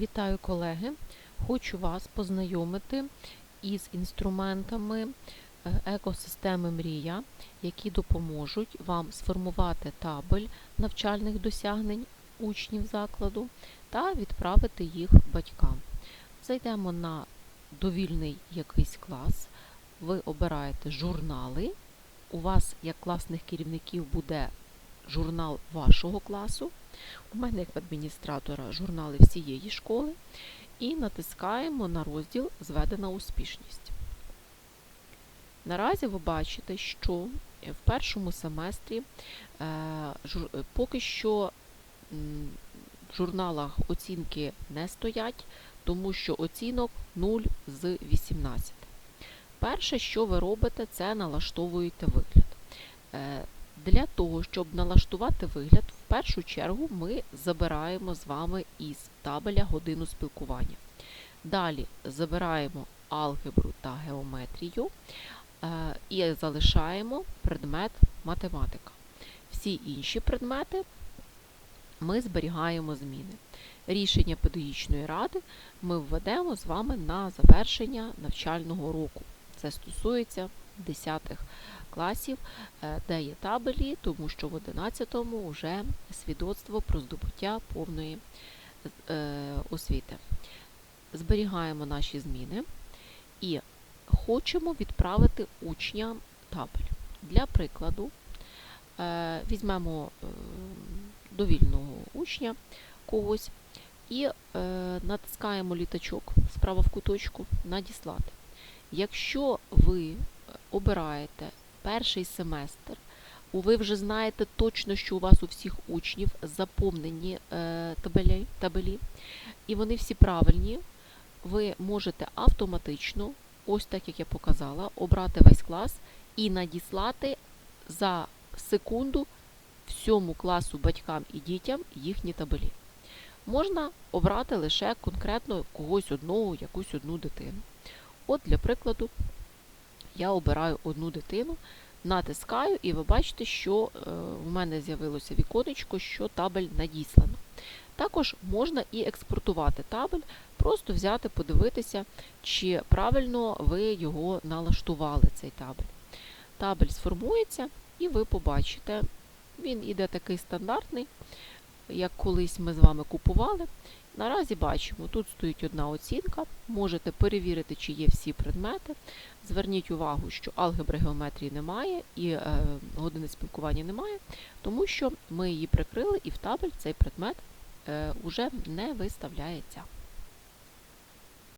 Вітаю колеги! Хочу вас познайомити із інструментами е, екосистеми Мрія, які допоможуть вам сформувати табель навчальних досягнень учнів закладу та відправити їх батькам. Зайдемо на довільний якийсь клас, ви обираєте журнали. У вас, як класних керівників, буде журнал вашого класу. У мене, як в адміністратора, журнали всієї школи. І натискаємо на розділ Зведена успішність. Наразі ви бачите, що в першому семестрі е, поки що в журналах оцінки не стоять, тому що оцінок 0 з 18. Перше, що ви робите, це налаштовуєте вигляд. Е, Для того, щоб налаштувати вигляд, першу чергу ми забираємо з вами із табеля годину спілкування. Далі забираємо алгебру та геометрію е, і залишаємо предмет математика. Всі інші предмети ми зберігаємо зміни. Рішення педагогічної ради ми введемо з вами на завершення навчального року. Це стосується 10 класів, е, де є табелі, тому що в 11-му вже свідоцтво про здобуття повної е, освіти. Зберігаємо наші зміни і хочемо відправити учням табель. Для прикладу, е, візьмемо довільного учня когось і натискаємо літачок справа в куточку Надіслати. Якщо ви обираєте перший семестр, ви вже знаєте точно, що у вас у всіх учнів заповнені е, табелі, табелі, і вони всі правильні, ви можете автоматично, ось так як я показала, обрати весь клас і надіслати за секунду всьому класу батькам і дітям їхні табелі. Можна обрати лише конкретно когось одного, якусь одну дитину. От, для прикладу, я обираю одну дитину, натискаю, і ви бачите, що е, в мене з'явилося віконечко, що табель надіслано. Також можна і експортувати табель, просто взяти, подивитися, чи правильно ви його налаштували, цей табель. Табель сформується, і ви побачите, він іде такий стандартний, як колись ми з вами купували. Наразі бачимо, тут стоїть одна оцінка, можете перевірити, чи є всі предмети. Зверніть увагу, що алгебри геометрії немає і е, години спілкування немає, тому що ми її прикрили і в табель цей предмет е, уже не виставляється.